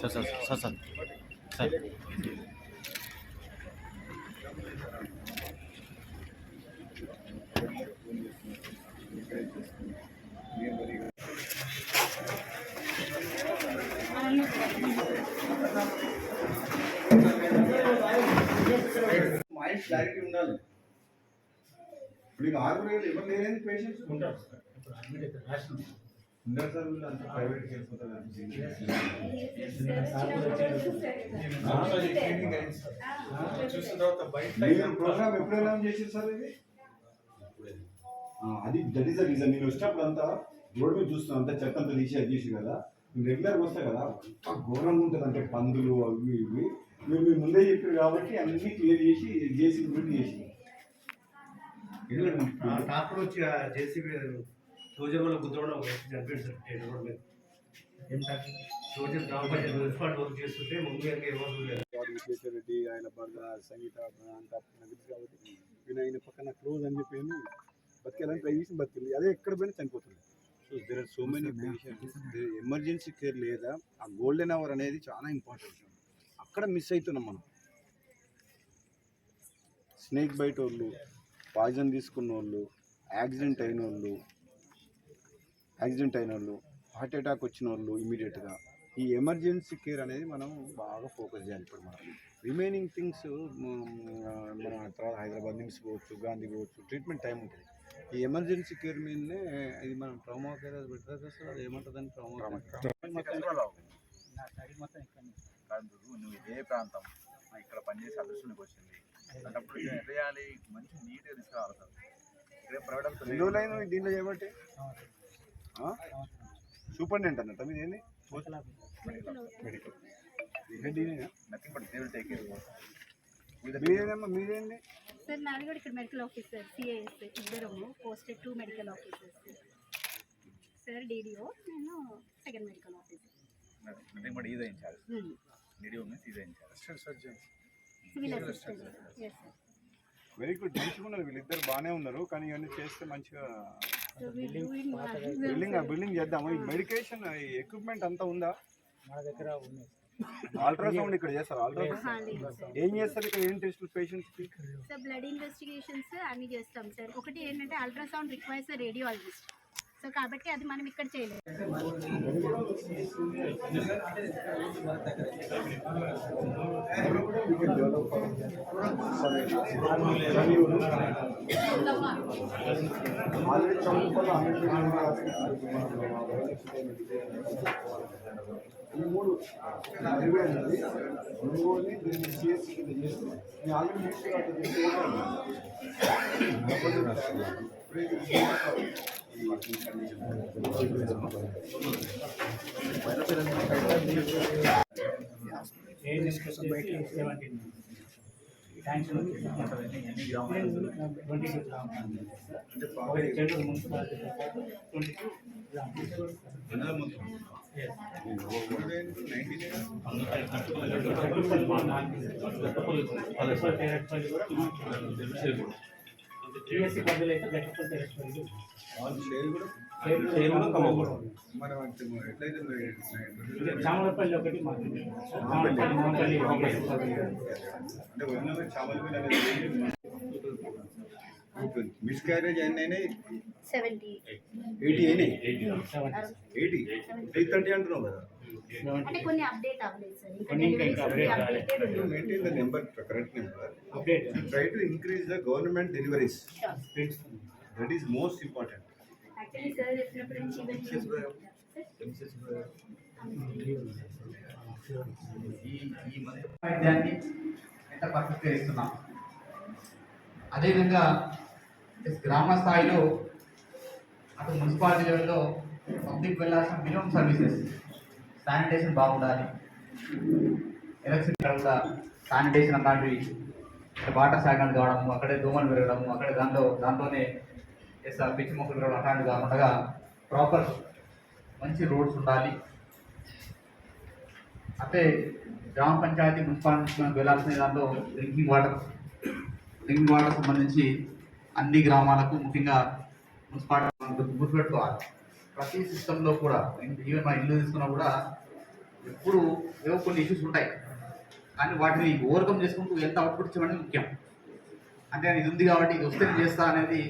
Sir sir sir sir. Sir. Clarity ఉండాలి. ఇప్పుడు ఇక ఆరుగురు ఎవరు లేని పేషెంట్స్ ఉంటారు. సార్ ఇప్పుడు అడ్మిట్ అయితే రాసిన ఉండరు సార్ వీళ్ళు అంత ప్రైవేట్ చూసిన తర్వాత బయట ప్రోగ్రామ్ ఎప్పుడు అనౌన్స్ చేసారు సార్ ఇది? అది దట్ ఈస్ ద రీజన్ నేను వచ్చినప్పుడు అంతా రోడ్ మీద చూస్తున్నాను అంతా చెత్త అంతా తీసి అది చేసి కదా. రెగ్యులర్ వస్తాయి కదా ఘోరంగా ఉంటుంది అంటే పందులు అవి ఇవి. మీరు మీరు ముందే చెప్పారు కాబట్టి అన్ని క్లియర్ చేసి చేసి. బిల్డ్ చేసి టాక్టర్ వచ్చి జేసీబీ వల్ల గుద్దవడం చనిపోయాడు సార్ రోడ్ మీద. రోజర్ గ్రామ పంచాయతీ మున్సిపాలిటీ వర్క్ చేస్తుంటే ముందు విశ్వేశ్వర రెడ్డి ఆయన భర్త సంగీత అంత కాబట్టి ఈయన ఆయన పక్కన క్లోజ్ అని చెప్పి బతికేయాలని ట్రై చేసి బతికింది. అదే ఎక్కడ పోయినా చనిపోతుంది so there are so many emergency care లేదా ఆ గోల్డెన్ అవర్ అనేది చాలా ఇంపార్టెంట్ అక్కడ మిస్ అవుతున్నాం మనం. స్నేక్ బైట్ వాళ్ళు పాయిజన్ తీసుకున్న వాళ్ళు యాక్సిడెంట్ అయిన వాళ్ళు యాక్సిడెంట్ అయిన వాళ్ళు హార్ట్ అటాక్ వచ్చిన వాళ్ళు ఇమీడియట్గా ఈ ఎమర్జెన్సీ కేర్ అనేది మనం బాగా ఫోకస్ చేయాలి ఇప్పుడు మనం. రిమైనింగ్ థింగ్స్ మన తర్వాత హైదరాబాద్ నిమ్స్ పోవచ్చు గాంధీ పోవచ్చు ట్రీట్మెంట్ టైం ఉంటుంది. ఈ ఎమర్జెన్సీ కేర్ మీదనే ఇది మనం ట్రామా కేర్ అది పెట్టారు కదా సార్? అది ఏమంటుందని ట్రామా కాదు నువ్వు ఇదే ప్రాంతం ఇక్కడ పనిచేసే అదృష్టానికి వచ్చింది. ఇది ఎట్లా చేయాలి మంచి నీట్గా తీసుకురావాలి సార్. ఇక్కడ లైన్ దీంట్లో చేయబట్టి? సూపరింటెండెంట్ అన్నట్టు మీది ఏంది? Medical? Nothing but they will take care మీదేనమ్మా మీదేంది? సార్ నాది కూడా ఇక్కడ మెడికల్ ఆఫీసర్ సిఐఎస్ ఇద్దరము posted two medical officers. Sir DDO నేను second medical officer. Nothing but is incharge assistant very good మంచిగా ఉన్నారు వీళ్ళిద్దరు బాగానే ఉన్నారు కానీ ఇవన్నీ చేస్తే మంచిగా బిల్డింగ్ బిల్డింగ్ చేద్దాము. ఈ మెడికేషన్ ఎక్విప్మెంట్ అంతా ఉందా? మన దగ్గర ఉన్నాయి అల్ట్రాసౌండ్ ఇక్కడ చేస్తారు? అల్ట్రాసౌండ్ ఏం చేస్తారు ఇక్కడ? ఏం టెస్ట్ పేషెంట్స్కి? సార్ బ్లడ్ ఇన్వెస్టిగేషన్స్ అన్ని చేస్తాం సార్ ఒకటి ఏంటంటే అల్ట్రాసౌండ్ రిక్వైర్స్ రేడియాలజిస్ట్ సో కాబట్టి అది మనం ఇక్కడ చేయలేదు. ఈ మూడు ఇరవై దీన్ని చేసి ఆల్రెడీ ట్వంటీ టూ గ్రామ్ ఒకటి మున్సిపాలిటీ టీఎస్సీ పద్ధతులు అయితే మనం ఎట్లయితే చామలపల్లి ఒకటి మాకు చామలపల్లి. ఒకటి. అంటే ఉన్న చామలపల్లి అనేది మిస్ క్యారేజ్ ఎన్ని అయినాయి? ఎయిటీ అయినాయి? సెవెన్ ఎయిటీ ఎయిట్ థర్టీ అంటున్నావు కదా. అంటే update update increase government deliveries that is most important అదేవిధంగా గ్రామ స్థాయిలో అటు మున్సిపాలిటీ లెవెల్లో పబ్లిక్ వెళ్ళాల్సిన మినిమం సర్వీసెస్. శానిటేషన్ బాగుండాలి. ఎలక్ట్రిక్ కూడా శానిటేషన్ అలాంటివి వాటర్ స్టాగ్నెంట్ కావడము అక్కడే దోమలు పెరగడము అక్కడే దాంట్లో దాంట్లోనే ఎస్ పిచ్చి మొక్కలు పెరగడం అలాంటివి కాకుండా ప్రాపర్ మంచి రోడ్స్ ఉండాలి. అంటే గ్రామ పంచాయతీ మున్సిపాలిటీ మనం వెళ్ళాల్సిన దాంట్లో డ్రింకింగ్ వాటర్ డ్రింకింగ్ వాటర్ సంబంధించి అన్ని గ్రామాలకు ముఖ్యంగా మున్సిపాలిటీ గుర్తుపెట్టుకోవాలి. ప్రతి సిస్టంలో కూడా ఈవెన్ మా ఇల్లు తీసుకున్నా కూడా ఎప్పుడు ఏవో కొన్ని ఇష్యూస్ ఉంటాయి. కానీ వాటిని ఓవర్కమ్ చేసుకుంటూ ఎంత అవుట్పుట్ ఇచ్చామనేది ముఖ్యం. అంటే ఇది ఉంది కాబట్టి ఇది వస్తే చేస్తా అనేది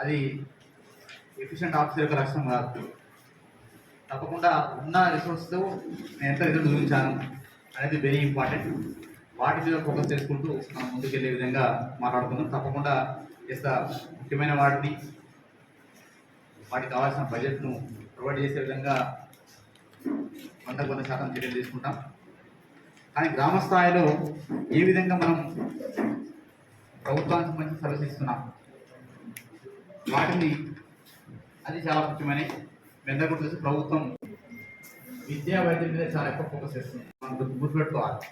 అది ఎఫిషియెంట్ ఆఫీసర్ యొక్క లక్ష్యం కాదు. తప్పకుండా ఉన్న రిసోర్స్తో నేను ఎంత రిజల్ట్ చూపించాను అనేది వెరీ ఇంపార్టెంట్ వాటి మీద ఫోకస్ చేసుకుంటూ మనం ముందుకెళ్ళే విధంగా మాట్లాడుకుందాం. తప్పకుండా చేస్తా. ముఖ్యమైన వాటిని వాటికి కావాల్సిన బడ్జెట్ను ప్రొవైడ్ చేసే విధంగా వంద వంద శాతం చర్యలు తీసుకుంటాం. కానీ గ్రామ స్థాయిలో ఏ విధంగా మనం ప్రభుత్వానికి మంచి సర్వీస్ ఇస్తున్నాం? వాటిని అది చాలా ముఖ్యమని మెందకు చూసి ప్రభుత్వం విద్యా వైద్యం మీద చాలా ఎక్కువ ఫోకస్ చేస్తుంది. మనం గుర్తు- గుర్తుపెట్టుకోవాలి.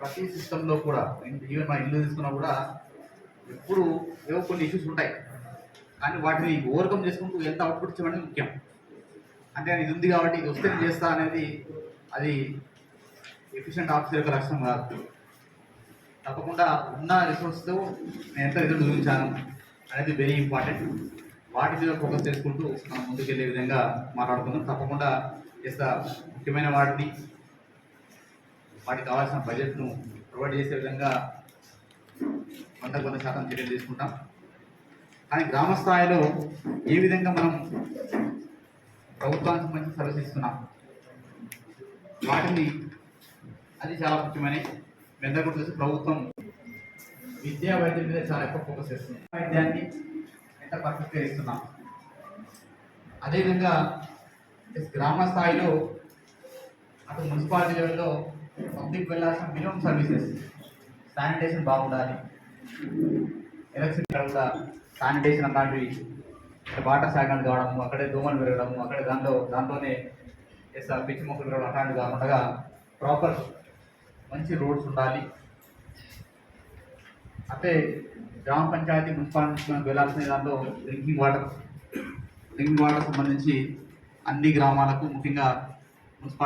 ప్రతి సిస్టంలో కూడా ఈవెన్ మన ఇల్లు తీసుకున్నా కూడా ఎప్పుడు ఏవో కొన్ని ఇష్యూస్ ఉంటాయి. కానీ వాటిని ఓవర్కమ్ చేసుకుంటూ ఎంత అవుట్పుట్ ఇచ్చామనేది ముఖ్యం. అంటే ఇది ఉంది కాబట్టి ఇది వస్తే చేస్తా అనేది అది ఎఫిషియెంట్ ఆఫీసర్ యొక్క లక్షణం కాదు. తప్పకుండా ఉన్న రిసోర్స్తో నేను ఎంత ఎదురు చూపించాను అనేది వెరీ ఇంపార్టెంట్ వాటి మీద ఫోకస్ చేసుకుంటూ మనం ముందుకెళ్ళే విధంగా మాట్లాడుకుందాం. తప్పకుండా చేస్తా. ముఖ్యమైన వాటిని వాటికి కావాల్సిన బడ్జెట్ను ప్రొవైడ్ చేసే విధంగా వంద కొంత శాతం చర్యలు తీసుకుంటాం. కానీ గ్రామ స్థాయిలో ఏ విధంగా మనం ప్రభుత్వానికి మంచి సర్వీస్ ఇస్తున్నాం? వాటిని అది చాలా ముఖ్యమని మెందకు తెలిసి ప్రభుత్వం విద్యా వైద్యం మీద చాలా ఎక్కువ ఫోకస్ చేస్తుంది. వైద్యాన్ని ఎంత పర్ఫెక్ట్గా ఇస్తున్నాం అదేవిధంగా గ్రామ స్థాయిలో అటు మున్సిపాలిటీ లెవెల్లో పబ్లిక్ వెళ్ళాల్సిన మినిమం సర్వీసెస్ శానిటేషన్ బాగుండాలి. ఎలక్షన్ కూడా శానిటేషన్ అలాంటివి వాటర్ శాఖను కావడము అక్కడే దోమలు పెరగడం అక్కడే దాంట్లో దాంట్లోనే ఎస్ఆర్ పిచ్చి మొక్కలు పెరగడం అలాంటివి కాకుండా ప్రాపర్ మంచి రోడ్స్ ఉండాలి. అంటే గ్రామ పంచాయతీ మున్సిపాలిటీ మనం వెళ్ళాల్సిన దాంట్లో డ్రింకింగ్ వాటర్ డ్రింకింగ్ వాటర్ సంబంధించి అన్ని గ్రామాలకు ముఖ్యంగా మున్సిపాలిటీ